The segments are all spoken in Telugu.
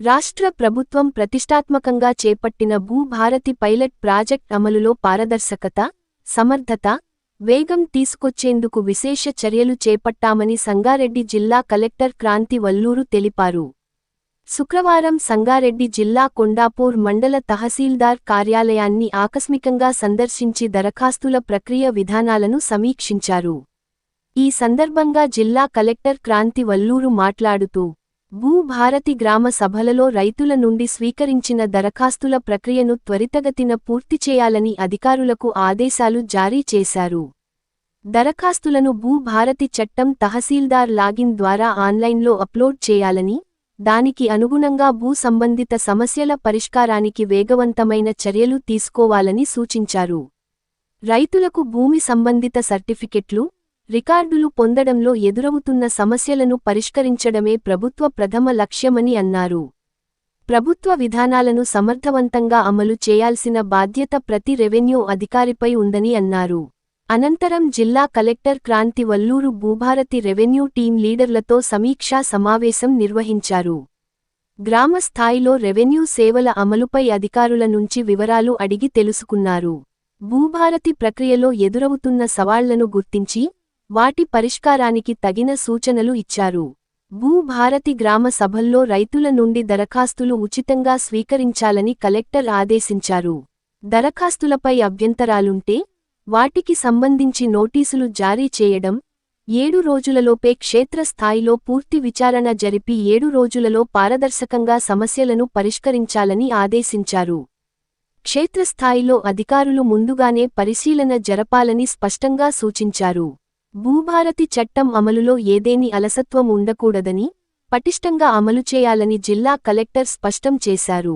రాష్ట్ర ప్రభుత్వం ప్రతిష్టాత్మకంగా చేపట్టిన భూభారతి పైలట్ ప్రాజెక్ట్ అమలులో పారదర్శకత సమర్థత వేగం తీసుకొచ్చేందుకు విశేష చర్యలు చేపట్టామని సంగారెడ్డి జిల్లా కలెక్టర్ క్రాంతి వల్లూరు తెలిపారు. శుక్రవారం సంగారెడ్డి జిల్లా కొండాపూర్ మండల తహసీల్దార్ కార్యాలయాన్ని ఆకస్మికంగా సందర్శించి దరఖాస్తుల ప్రక్రియ విధానాలను సమీక్షించారు. ఈ సందర్భంగా జిల్లా కలెక్టర్ క్రాంతి వల్లూరు మాట్లాడుతూ భూభారతి గ్రామ సభలలో రైతుల నుండి స్వీకరించిన దరఖాస్తుల ప్రక్రియను త్వరితగతిన పూర్తి చేయాలని అధికారులకు ఆదేశాలు జారీ చేశారు. దరఖాస్తులను భూభారతి చట్టం తహసీల్దార్ లాగిన్ ద్వారా ఆన్లైన్లో అప్లోడ్ చేయాలని దానికి అనుగుణంగా భూ సంబంధిత సమస్యల పరిష్కారానికి వేగవంతమైన చర్యలు తీసుకోవాలని సూచించారు. రైతులకు భూమి సంబంధిత సర్టిఫికెట్లు రికార్డులు పొందడంలో ఎదురవుతున్న సమస్యలను పరిష్కరించడమే ప్రభుత్వ ప్రథమ లక్ష్యమని అన్నారు. ప్రభుత్వ విధానాలను సమర్థవంతంగా అమలు చేయాల్సిన బాధ్యత ప్రతి రెవెన్యూ అధికారిపై ఉందని అన్నారు. అనంతరం జిల్లా collector Kranthi Valluru Bhubharathi revenue team లీడర్లతో సమీక్షా సమావేశం నిర్వహించారు. గ్రామ స్థాయిలో రెవెన్యూ సేవల అమలుపై అధికారుల నుంచి వివరాలు అడిగి తెలుసుకున్నారు. భూభారతి ప్రక్రియలో ఎదురవుతున్న సవాళ్ళను గుర్తించి వాటి పరిష్కారానికి తగిన సూచనలు ఇచ్చారు. భూభారతి గ్రామ సభల్లో రైతుల నుండి దరఖాస్తులు ఉచితంగా స్వీకరించాలని కలెక్టర్ ఆదేశించారు. దరఖాస్తులపై అభ్యంతరాలుంటే వాటికి సంబంధించి నోటీసులు జారీ చేయడం ఏడు రోజులలోపే క్షేత్రస్థాయిలో పూర్తి విచారణ జరిపి ఏడు రోజులలో పారదర్శకంగా సమస్యలను పరిష్కరించాలని ఆదేశించారు. క్షేత్రస్థాయిలో అధికారులు ముందుగానే పరిశీలన జరపాలని స్పష్టంగా సూచించారు. భూభారతి చట్టం అమలులో ఏదేని అలసత్వం ఉండకూడదని పటిష్టంగా అమలు చేయాలని జిల్లా కలెక్టర్ స్పష్టం చేశారు.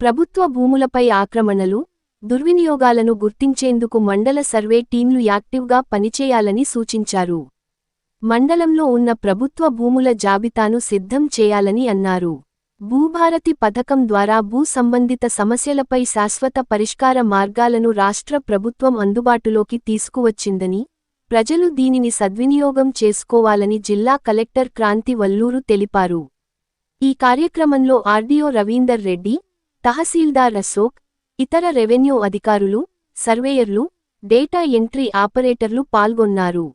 ప్రభుత్వ భూములపై ఆక్రమణలు దుర్వినియోగాలను గుర్తించేందుకు మండల సర్వే టీంలు యాక్టివ్గా పనిచేయాలని సూచించారు. మండలంలో ఉన్న ప్రభుత్వ భూముల జాబితాను సిద్ధం చేయాలని అన్నారు. భూభారతి పథకం ద్వారా భూ సంబంధిత సమస్యలపై శాశ్వత పరిష్కార మార్గాలను రాష్ట్ర ప్రభుత్వం అందుబాటులోకి తీసుకువచ్చిందని ప్రజలు దీనిని సద్వినియోగం చేసుకోవాలని జిల్లా కలెక్టర్ క్రాంతి వల్లూరు తెలిపారు. ఈ కార్యక్రమంలో ఆర్డీఓ రవీందర్ రెడ్డి తహసీల్దార్ అశోక్ ఇతర రెవెన్యూ అధికారులు సర్వేయర్లు డేటా ఎంట్రీ ఆపరేటర్లు పాల్గొన్నారు.